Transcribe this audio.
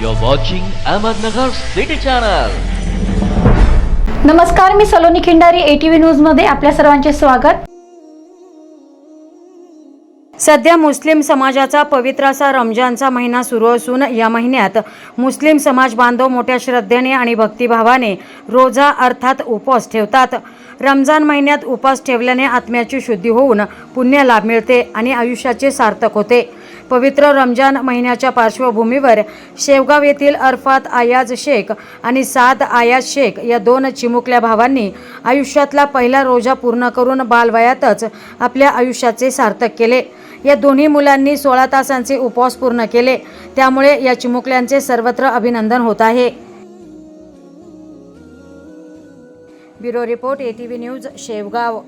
You're watching Ahmednagar City Channel. नमस्कार मी Saloni Khindari ATV न्यूजमध्ये आपल्या सर्वांचे स्वागत. सध्या मुस्लिम समाजाचा पवित्र असा रमजानचा महिना सुरू असून या महिन्यात मुस्लिम समाज बांधव मोठ्या श्रद्धेने आणि भक्तिभावाने रोजा अर्थात उपवास ठेवतात. रमजान महिन्यात उपवास ठेवल्याने आत्म्याची शुद्धी होऊन पुण्य लाभ मिळते आणि आयुष्याचे सार्थक होते. पवित्र रमजान महिन्याच्या पार्श्वभूमीवर शेवगाव येथील अरफात आयाज शेख आणि साद आयाज शेख या दोन चिमुकल्या भावांनी आयुष्यातला पहिला रोजा पूर्ण करून बालवयातच आपल्या आयुष्याचे सार्थक केले. या दोन्ही मुलांनी सोळा तासांचे उपवास पूर्ण केले. त्यामुळे या चिमुकल्यांचे सर्वत्र अभिनंदन होत आहे. Bureau report A T V news Shevgaon.